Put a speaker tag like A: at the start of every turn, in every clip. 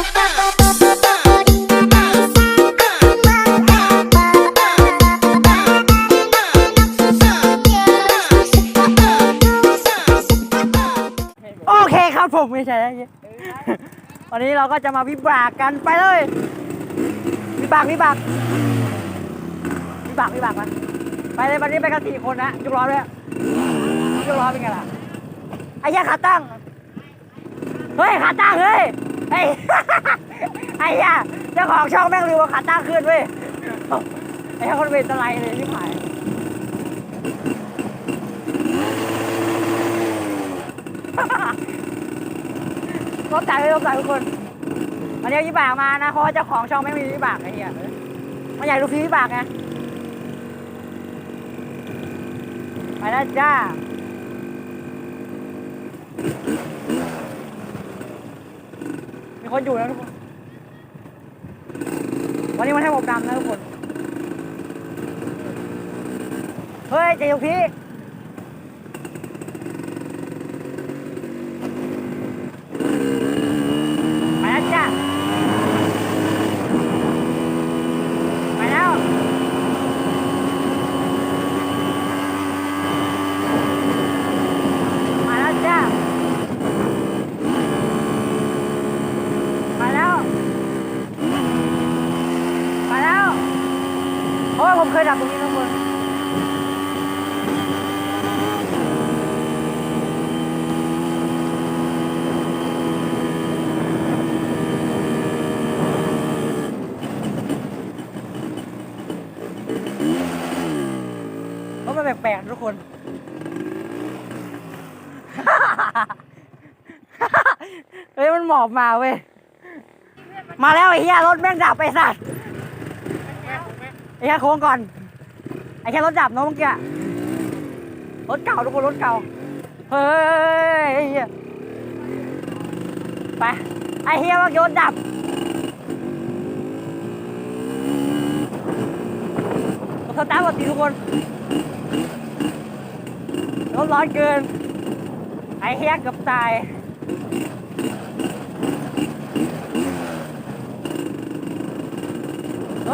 A: โอเคครับผมไม่ใช่แล้ววันนี้เราก็จะมาวิบากกันไปเลย วิบากวิบากวิบากวิบากมาไปเลยวันนี้ไปกันสี่คนนะยกล้อด้วยยกล้อเป็นไงล่ะไอ้เหี้ยขาตั้ง เฮ้ย ขาตั้งเฮ้ย ไอ้ไอ้เหี้ยเจ้าของช่องแม่งลืมว่าขาตั้งขึ้นเว้ยไอ้คนเป็นตะไลเลยที่หายรถจ่ายไม่รถจ่ายทุกคนวันนี้เอาวิบากมานะเพราะว่าเจ้าของช่องไม่มีวิบากไอ้เหี้ยมันอยากดูฟรีวิบากไงไปแล้วจ้า คนอยู่แล้วทุกคน วันนี้มันให้ผมดำนะทุกคน เฮ้ยเจยุพี่ ไปแล้วจ้าไปแล้ว มาแล้วจ้ามาแล้ว มาแล้ว เพราะว่าผมเคยดับตรงนี้ทุกคน เพราะมันแปลกๆทุกคน เฮ้ยมันหม อบมาเว้ย มาแล้วไอ้เหี้ยรถแม่งดับไปสัตว์ไอ้เหี้ยโค้งก่อน ไอ้แค่รถดับเนอะเมื่อกี้ รถเก่าทุกคนรถเก่า เฮ้ยไอ้เหี้ยไป ไอ้เหี้ยว่ารถดับรถสตาร์ทปกติทุกคน รถร้อนเกิน ไอ้เฮียเกับตาย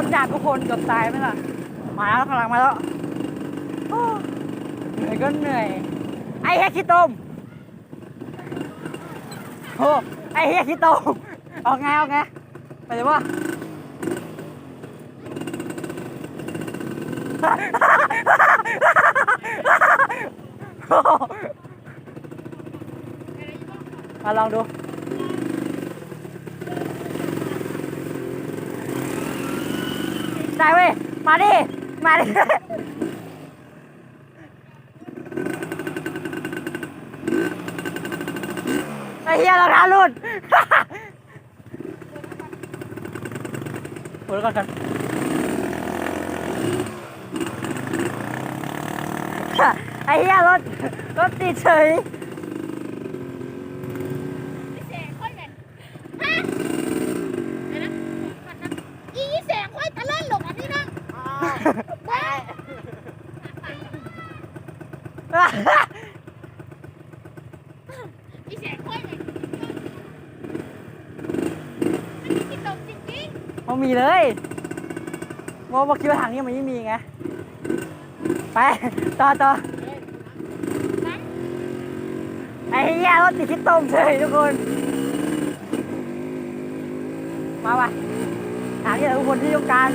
A: รถจักทุกคนเกือบตายไหมล่ะ มาแล้วกำลังมาแล้วโอ้เหนื่อยก็เหนื่อย ไอ้เฮียขี้ต้มโอ้ไอ้เฮียขี้ต้มเอาไงเอาไงไปเลยวะมาลองดู ได้เว้ย มาดิ มาดิไอ้เหี้ยเราท้ารุดเปิดก่อนกันไอ้เหี้ยรถรถติดเฉย
B: แสงค่อยแบบฮะเดี๋ยวนะมันนะอีแสงค่อยตะเล่นหลงอันนี้นะ ได้อีแสงค่อยแบบมันกินลมจริง
A: มันมีเลยโมบอกคิดว่าทางนี้มันไม่มีไง ไป ต่อต่อ
B: ๆนะ
A: ไอ้เหี้ยรถติดคิดต้มเฉยทุกคน มาว่ะทางนี้ทุกคนที่ต้องการ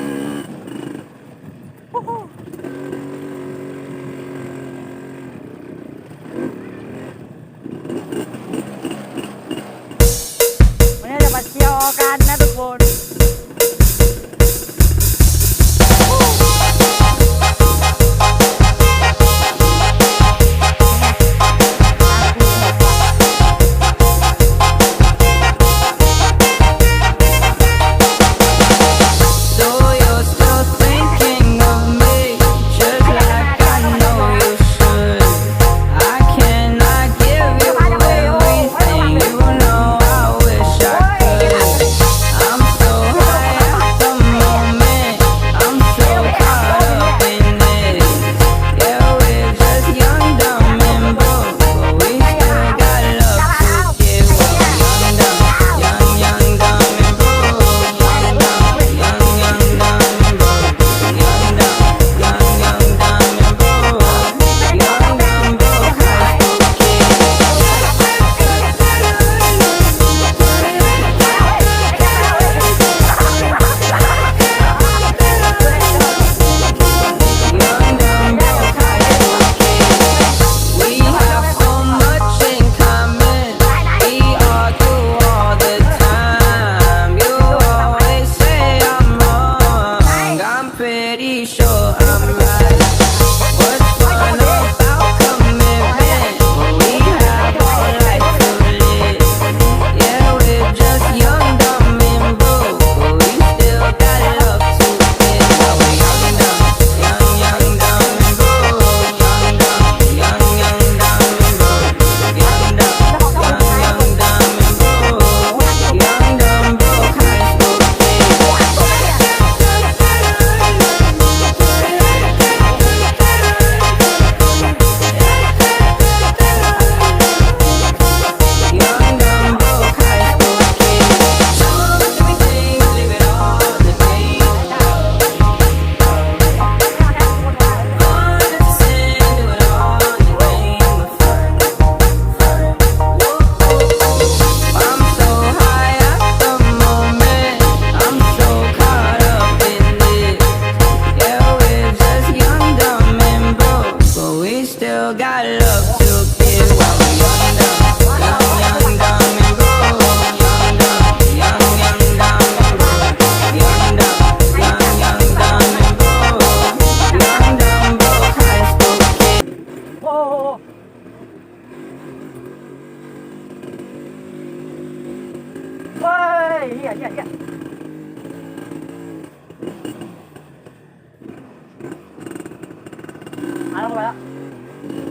A: าแล้วมาแล้ว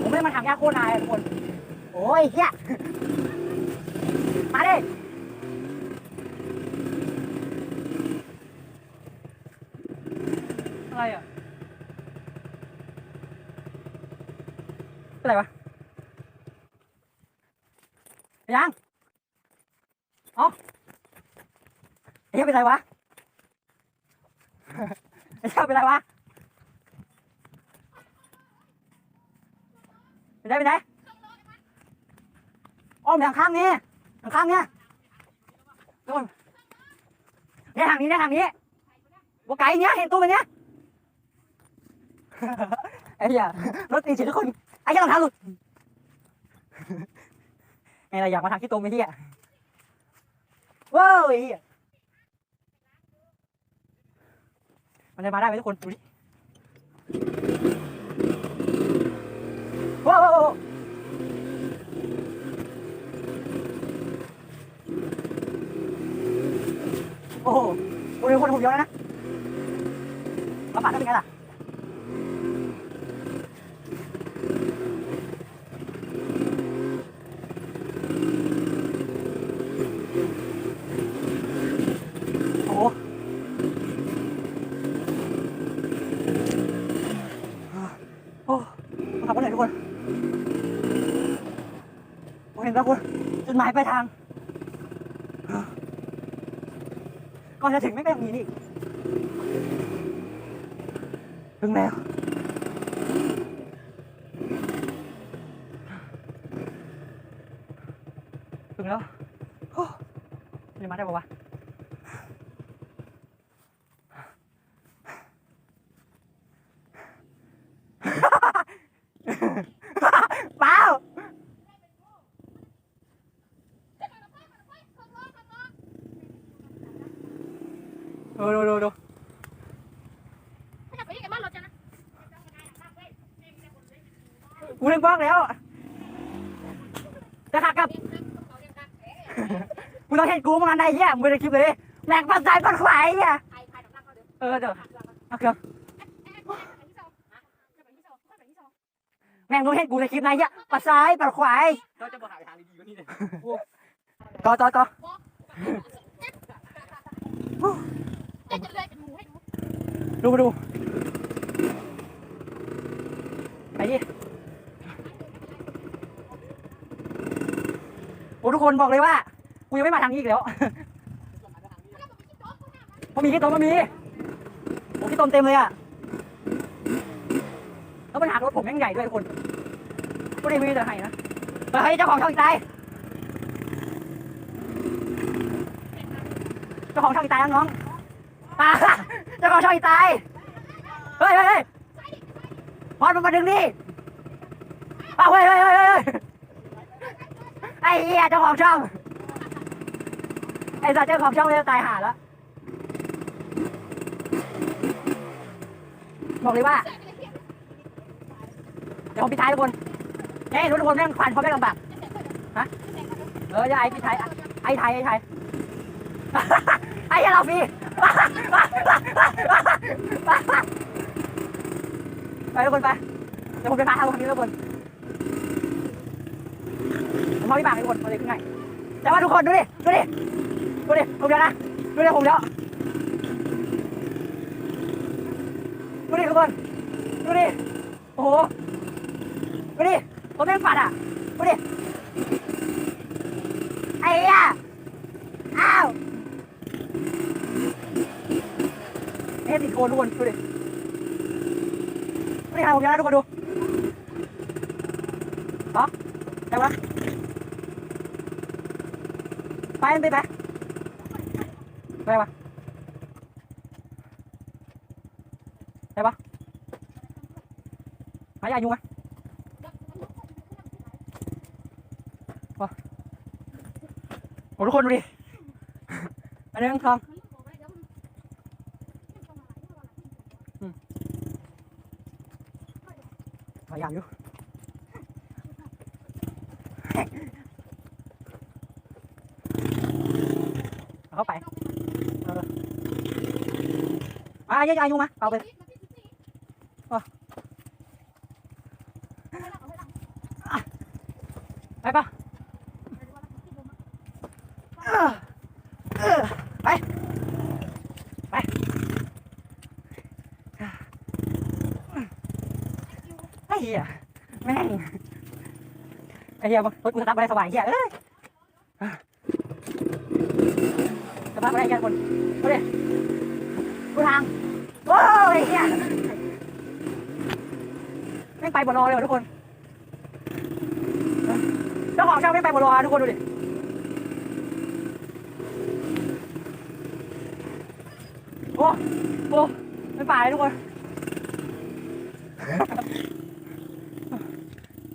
A: ผมไม่ได้มาทำยากโคตรนายทุกคน โอ้ยเฮียมาดิอะไรอะเป็นไรวะยังอ๋อเฮียเป็นไรวะไอ้เจ้าเป็นไรวะ เป็นไรเป็นอ้อมทางข้างนี้ทางข้างเนี้ยนู่นเนี่ยทางนี้เนี่ยทางนี้บัวไก่เนี้ยเห็นตัวมันเนี้ยไอ้เหี้ยรถตีฉีดทุกคนไอ้เหี้ยรองเท้าหลุดไงเราอยากมาทางที่ตรงไอ้เหี้ยว้าวไอ้เหี้ยมันจะมาได้ไหมทุกคนดูดิ ว้าวว้าวว้าวโอ้โหโอ้ยคนผมเยอะแล้วนะมาปาดได้เป็นไงล่ะ โอ้โหโอ้มาขับรถไหนอยทุกคนผมเห็นแล้วคุณ จุดหมายปลายทางก่อนจะถึงไม่เป็นอย่างนี้นี่ถึงแล้ว ถึงแล้วโอ้จะมาได้ปะวะ เปล่า ดูดูดูดู
B: ไม่อยากไปที่กันบ้านเราจะนะ
A: กูนึกบ้างแล้วจะขับกลับกูต้องเห็นกูมางานใดเหี้ยมึงไปในคลิปเลยแหลกปัดสายปัดขวายเหี้ยเออเดี๋ยวเอาเกือบแม่งต้องเห็นกูในคลิปไหนเหี้ยปัดซ้ายปัดขวาย
C: เราจะมาหาทางดีๆกว่านี้เลย
A: ต่อต่อต่อ
B: จะจะเลยเป็นหมูให้ดู
A: ดูดูไปดิโอ้ทุกคนบอกเลยว่า กูยังไม่มาทางนี้อีกแล้วพอมีขี้ตมมามีโอ้ขี้ตมเต็มเลยอะ แล้วปัญหารถผมแม่งใหญ่ด้วยทุกคนก็ได้มีแต่ให้นะแต่ให้เจ้าของช่องอีกตายเจ้าของช่องอีกตายน้องๆอ่า เจ้าของช่องอีตาย เฮ้ยเฮ้ยเฮ้ยพอดมันมาดึงดิอ้าเฮ้ยเฮ้ยเฮ้ยเฮ้ยไอ้เหี้ยเจ้าของช่อง ไอ้สัตว์เจ้าของช่องเลยตายห่าแล้ว บอกเลยว่า เดี๋ยวผมปิดท้ายทุกคนเฮ้ยทุกคนแม่งควันเขาไม่ลำบากฮะ เอออย่าไอ้ปิดท้ายไอ้ไทย ไอ้ไทย ไอ้เหี้ยเราฟีไปทุกคนไปเดี๋ยวผมไปพาทางลงทางนี้ทุกคนผมพาพี่บางทุกคนมาเลยขึ้นง่ายแต่ว่าทุกคนดูดิดูดิดูดิผมเดี๋ยวนะดูดิผมเดี๋ยวดูดิทุกคนดูดิโอ้โหดูดิผมแม่งฝัดอะดูดิไอ้เฮ้ยอ้าว เอ๊ะติดโคนทุกคนดูดิไม่ทำผมยังนะทุกคนดูเหรอไปวะไปมันไปไปไปวะไปปะหายาอยู่ไหมโอ้ทุกคนดูดิอันนี้ทองหายาอยู่ เเข้า ไปเอออะยังอายุมาเอาไปไปปะเออเออไป ไป ไอ้เหี้ยแม่งไอ้เหี้ยมึงรถกูสตาร์ทไม่ได้สบายเหี้ยเอ้ยสตาร์ทไม่ได้เหี้ยคนเอาดิกูทางโอ้ยเหี้ยแม่งไป บนรอเลยว่ะทุกคนเจ้าของช่างแม่ไปบนรอทุกคนดูดิโอ้โอ้ไม่ไปทุกคน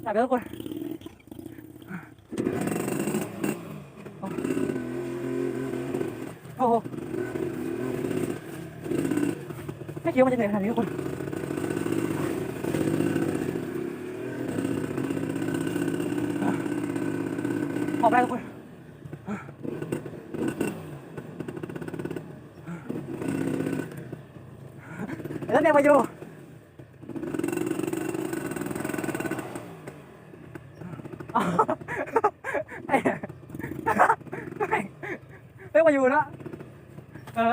A: จับไปทุกคนโอ้โหไม่คิดว่ามันจะเหนื่อยขนาดนี้ทุกคนออกไปทุกคน แล้วเนี่ยมาอยู่อ๋อไอ้เฮ้ยมาอยู่นะเออ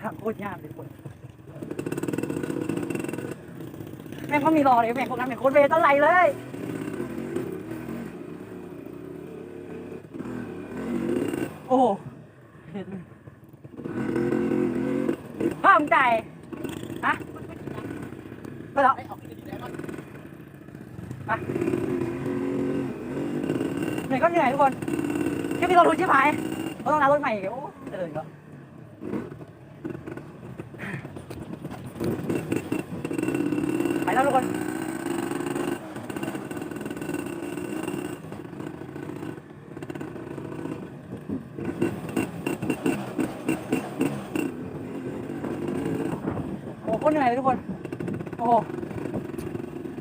A: ทางโคตรยากเลยคนแม่งก็มีรอเลยแม่งพวกนั้นแม่งโคตรเวตั้งไหลเลย โอ้โหห้ามใจฮะไปแล้ว เหนื่อยก็เหนื่อยทุกคน แค่มีเราทุนชิบหายเราต้องร้ารถใหม่อีกโอ้เจริญก็ไปแล้วทุกคนโอ้โหโคตรเหนื่อยเลยทุกคน โอ้โห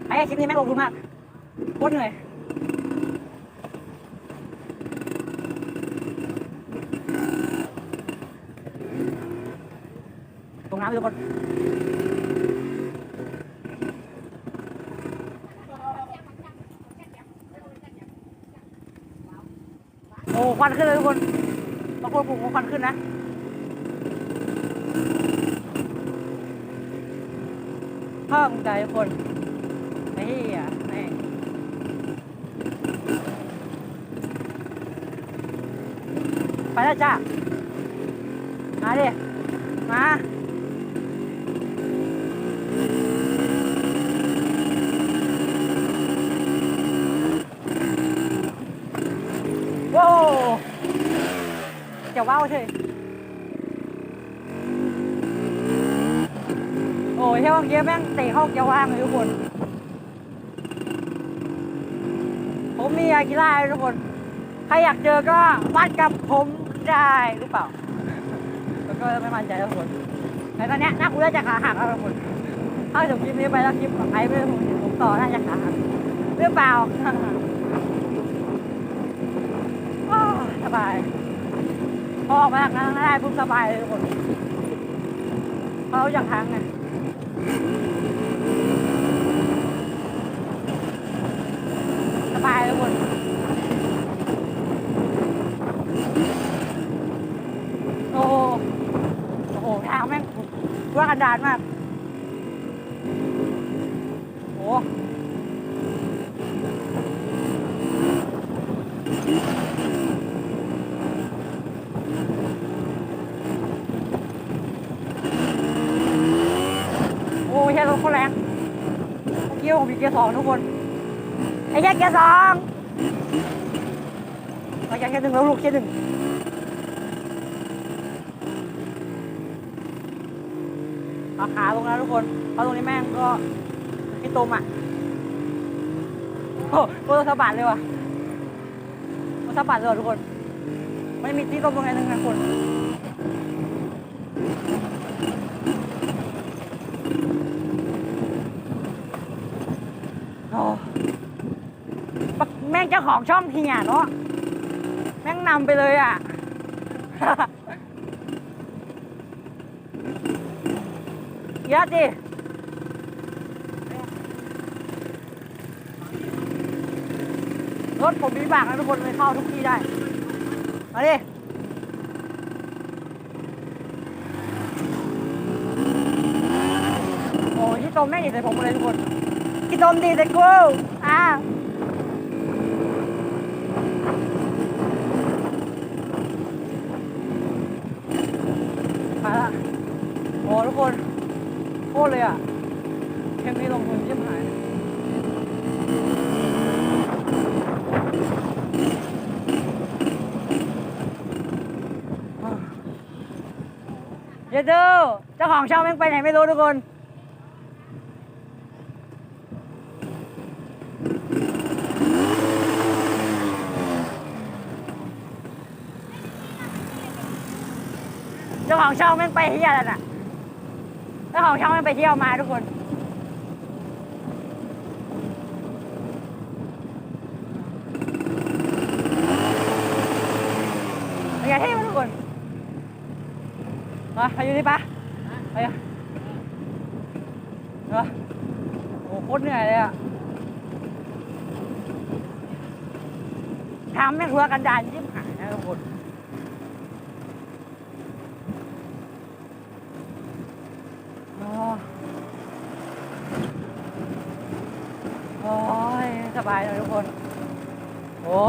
A: ไอ้คลิปนี้แม่งลงทุนมากโคตรเหนื่อย ตรงน้ำ ทุกคนโอ้ควันขึ้นเลยทุกคนบางคนปลูกควันขึ้นนะเพิ่มใจทุกคนไอ้เหี้ยแม่งไปแล้วจ้ามาดิมา โว้ว จะว้าวเฉยโอ้ยเที่ยวเมื่อกี้แม่งเตะเข้าเกียร์ว่างเลยทุกคน ผมมีอากิล่าทุกคน ใครอยากเจอก็วัดกับผมได้หรือเปล่า แล้วก็ไม่มั่นใจทุกคนแต่ตอนนี้น่ากูน่าจะขาหักแล้วทุกคนถ้าจบคลิปนี้ไปแล้วคลิปของไอ้ไม่ได้ผมเห็นผมต่อน่าจะขาหักหรือเปล่าสบาย อออกมาจากนั้นได้ปุ๊บสบายเลยทุกคนเขาอยากทางไงสบายเลยทุกคนโอ้โหโอ้โหทางแม่งว่ากันดานมาก โอ้โหโอ้ยใช่รถเขาแรงเมื่อกี้ ผมมีเกียร์สองทุกคนไอ้แค่เกียร์สองเราแค่เกียร์หนึ่งแล้วลูกเกียร์หนึ่งเอาขาลงแล้วทุกคนเพราะตรงนี้แม่งก็พี่ตุ่มอะโอ้โหตัวสะบัดเลยว่ะตัวสะบัดเลยทุกคนไม่มีที่ลมตรงไหนนึงนะคน โอ้แม่งเจ้าของช่องเฮียเนาะแม่งนำไปเลยอะ เยอะดิรถผมมีบากนะทุกคนเลยเข้าทุกที่ได้ มาดิโอ้ยที่ตมแม่งดีใส่ผมหมเลยทุกคน ที่ตมดีใส่กูอ่ามาละโอ้ทุกคนโคตรเลยอะเทมนี้ลงทุนชิบหายเดี๋ยวดูเจ้าของช่องแม่งไปไหนไม่รู้ทุกคน ของช่องแม่งไปเที่ยวแล้วน่ะเจ้าของช่องแม่งไปเที่ยวมาทุกคนเป็นไงเท่ไหมทุกคนมาไปอยู่นี่ปะไปอะเออโอ้โหโคตรเหนื่อยเลยอะทำแม่งรัวกันดานยิ่งหายนะทุกคน โอ้โอ้ยสบายเลยทุกคน โอ้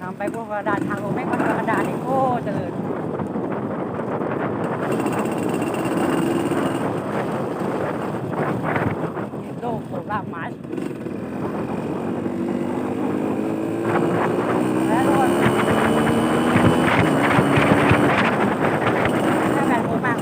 A: ทางไปพวกกระดานทางลงแม่งกระดานนี่โอ้เจริญโลกโซล่ามาร์ชแล้วทุกคนแค่แบบโคมาก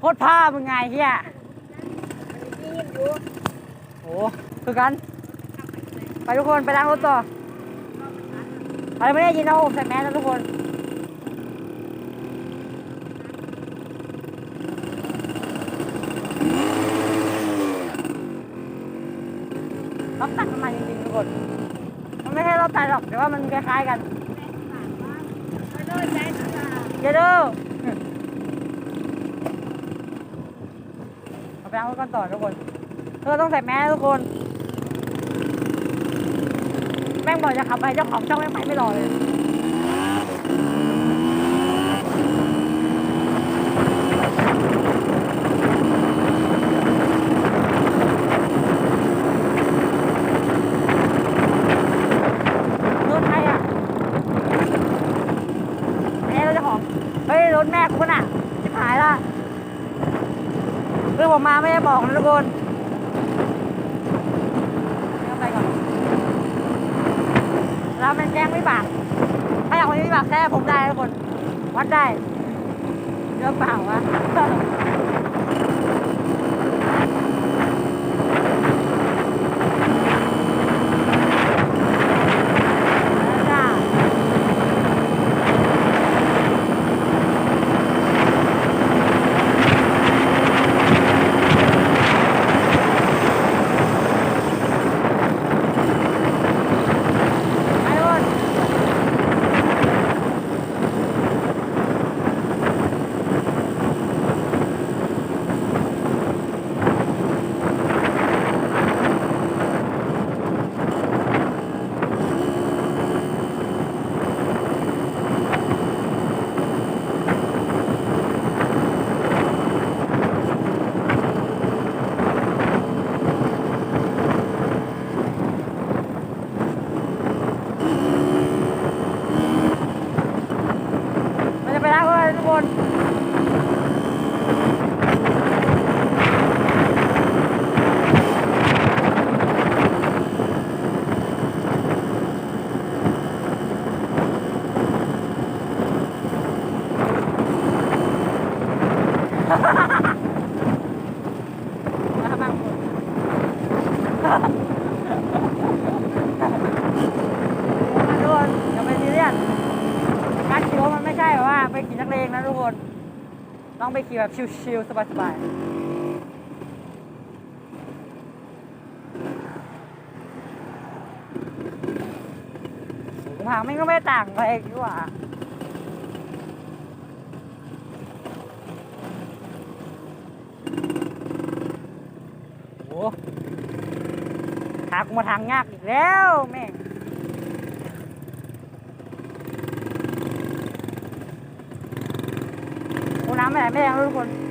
A: โคตรผ้า มึงไงเฮียโอ้คือกัน ไปทุกคนไปล้างรถต่อไรไม่ได้ยินนะผมใส่แมสแล้วทุกคนรถตัดน้ำมันจริงๆทุกคน มันไม่ใช่รถตัดหรอกแต่ว่ามันคล้ายๆกันเดี๋ยวดู เอาไป ล้างรถกันต่อทุกคนเธอต้องใส่แมสทุกคน แม่งบอกจะขับไปเจ้าของช่องแม่งไปไม่รอเลย รถใครอะแม่รถเจ้าของ เฮ้ย รถแม่คุณอะชิบหายละ คือผมมาไม่ได้บอกนะทุกคนเอาไปก่อนแล้วมันแจ้งไม่บาก ถ้าอยากวันนี้ไม่บากแท้ผมได้ทุก คนวัดได้เรื่องเปล่าวะ แล้วจ้าไปทุกคน นะทุกคน ต้องไปขี่แบบชิลๆสบายๆทางไม่ก็ไม่ต่างไปดีกว่าโอ้หากมาทางยากอีกแล้วแม่ง โอ้น้ำ ไม่แรงทุกคน